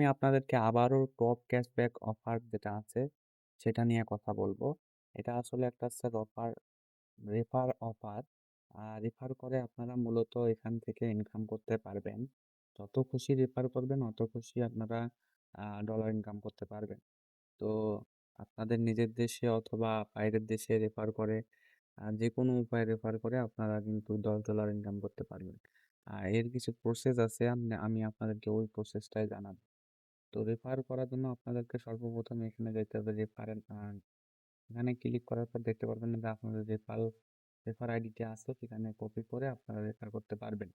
আমি আপনাদেরকে আবারও টপ ক্যাশব্যাক অফার যেটা আছে, সেটা নিয়ে কথা বলব। এটা আসলে একটা sir offer, refer offer. Refer করে আপনারা মূলত এখান থেকে ইনকাম করতে পারবেন। যত খুশি রেফার করবেন, অত খুশি আপনারা ডলার ইনকাম করতে পারবেন। তো আপনাদের নিজের দেশে অথবা বাইরের দেশে রেফার করে যে কোনো উপায়ে রেফার করে আপনারা কিন্তু দশ ডলার ইনকাম করতে পারবেন। আর এর কিছু প্রসেস আছে আমি আপনাদেরকে ওই প্রসেসটাই জানাব। তো রেফার করার জন্য আপনাদেরকে সর্বপ্রথম এখানে যেতে হবে রেফারেল এখানে ক্লিক করার পর দেখতে পারবেন যে আপনাদের রেফার রেফার আইডিটা আছে, সেখানে কপি করে আপনারা রেফার করতে পারবেন।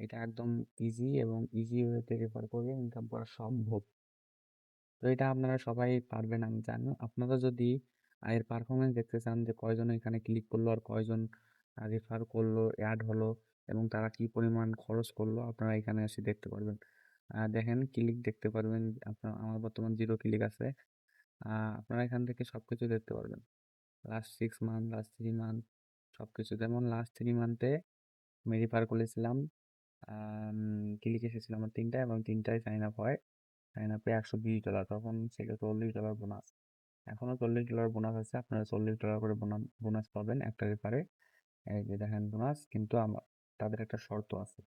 এটা একদম ইজি এবং ইজি ওয়েতে রেফার করে ইনকাম করা সম্ভব। তো এটা আপনারা সবাই পারবেন, আমি জানি। আপনারা যদি এর পারফরমেন্স দেখতে চান যে কয়জন এখানে ক্লিক করল আর কয়জন রেফার করল অ্যাড হলো এবং তারা কি পরিমাণ খরচ করল, আপনারা এখানে এসে দেখতে পারবেন। দেখেন ক্লিক দেখতে পারবেন, আপনার, আমার বর্তমান জিরো ক্লিক আছে। আপনারা এখান থেকে সব কিছু দেখতে পারবেন। Last six month last three month সব কিছু যেমন লাস্ট থ্রি মান্থে আমি রেফার করেছিলাম ক্লিক এসেছিল আমার তিনটা এবং তিনটায় সাইন আপ হয়। সাইন আপে একশো বিশ ডলার তখন সেটা চল্লিশ ডলার বোনাস এখনও চল্লিশ ডলার বোনাস আছে, আপনারা চল্লিশ ডলার করে বোনাস পাবেন একটা রেফারে এই যে দেখেন বোনাস কিন্তু আমার, তাদের একটা শর্ত আছে।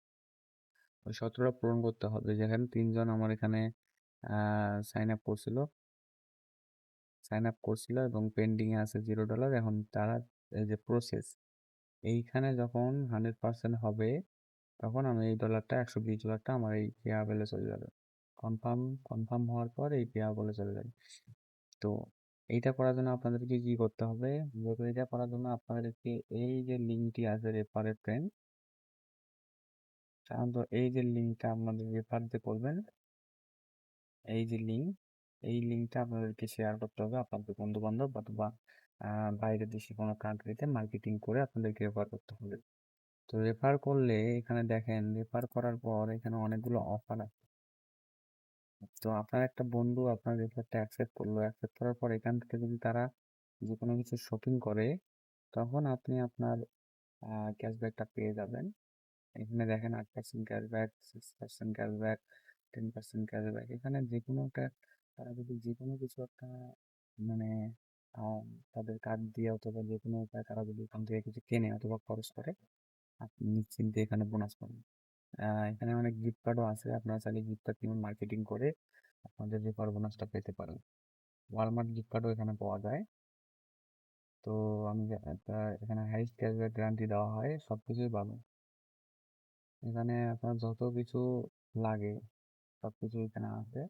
ওই পূরণ করতে হবে। যেখানে তিনজন আমার এখানে সাইন আপ করছিল। সাইন আপ করছিল এবং পেন্ডিংয়ে আছে জিরো ডলার এখন তারা যে প্রসেস এইখানে যখন হান্ড্রেড পার্সেন্ট হবে, তখন আমি এই ডলারটা একশো বিশ ডলারটা আমার এই পেয়াবেলে চলে যাবে। কনফার্ম কনফার্ম হওয়ার পর এই পেয়াবলে চলে যাবে। তো এইটা করার জন্য আপনাদেরকে কি করতে হবে? এটা করার জন্য আপনাদেরকে এই যে লিঙ্কটি আছে রেফারের ফ্রেন্ড সাধারণত এই যে লিঙ্কটা আপনাদের রেফার দিয়ে করবেন, এই যে লিঙ্ক এই লিঙ্কটা আপনাদেরকে শেয়ার করতে হবে আপনাদের বন্ধু বান্ধব অথবা বাইরের দেশে কোনো কান্ট্রিতে মার্কেটিং করে আপনাদেরকে রেফার করতে হবে। তো রেফার করলে এখানে দেখেন রেফার করার পর এখানে অনেকগুলো অফার আছে। তো আপনার একটা বন্ধু আপনার রেফারটা অ্যাকসেপ্ট করল অ্যাকসেপ্ট করার পর এখান থেকে যদি তারা যে কোনো কিছু শপিং করে, তখন আপনি আপনার ক্যাশব্যাকটা পেয়ে যাবেন। এখানে দেখেন আট percent cashback six percent cashback ten percent cashback এখানে যে কোনো একটা, তারা যদি যে কোনো কিছু একটা মানে তাদের কার্ড দিয়ে অথবা যে কোনো উপায় তারা যদি এখান থেকে কিছু কেনে অথবা খরচ করে, আপনি নিশ্চিন্তে এখানে বোনাস পাবেন। এখানে অনেক গিফট কার্ডও আছে, আপনারা চাইলে গিফট কার্ড কিনে মার্কেটিং করে আপনাদের রেফার বোনাসটা পেতে পারেন। ওয়ালমার্ট গিফট কার্ডও এখানে পাওয়া যায়। তো আমি এখানে হাইস্ট ক্যাশব্যাক গ্যারান্টি দেওয়া হয় সব কিছুই পাবেন। এখানে আপনার যত কিছু লাগে সব কিছু এখানে আছে।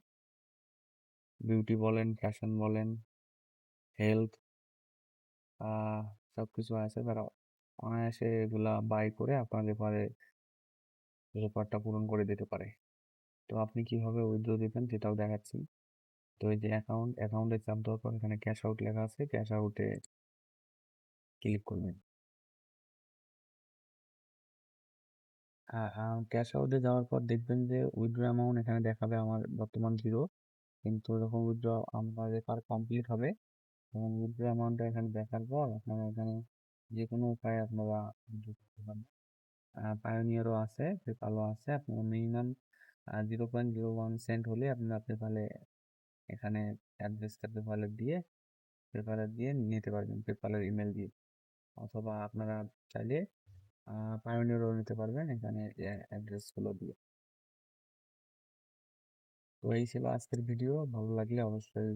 বিউটি বলেন, ফ্যাশন বলেন, হেলথ সব কিছু আছে। তারা অনায়াসে এগুলা বাই করে আপনার রেফারে রেফারটা পূরণ করে দিতে পারে। তো আপনি কীভাবে উইথড্র দিবেন সেটাও দেখাচ্ছি। তো এই যে অ্যাকাউন্ট অ্যাকাউন্টে চাপ দেওয়ার পর এখানে ক্যাশ আউট লেখা আছে। ক্যাশ আউটে ক্লিক করবেন। ক্যাশ আউটে যাওয়ার পর দেখবেন যে উইথড্র অ্যামাউন্ট এখানে দেখাবে আমার বর্তমান জিরো কিন্তু যখন উইথড্র আমার রেফার কমপ্লিট হবে এবং উইথড্র অ্যামাউন্টটা এখানে দেখার পর আপনারা এখানে যে কোনো উপায়ে আপনারা পায়োনিয়ারও আছে পেপালও আছে, আপনার minimum zero point zero one cent হলে আপনারা পেপালে এখানে অ্যাড্রেসটা পেপালে দিয়ে পেপালে দিয়ে নিতে পারবেন পেপালের ইমেল দিয়ে। অথবা আপনারা চাইলে পায়োনিয়ারও নিতে পারবেন। এখানে অ্যাড্রেসগুলো দিয়ে। তো এই ছিল আজকের ভিডিও ভালো লাগলে অবশ্যই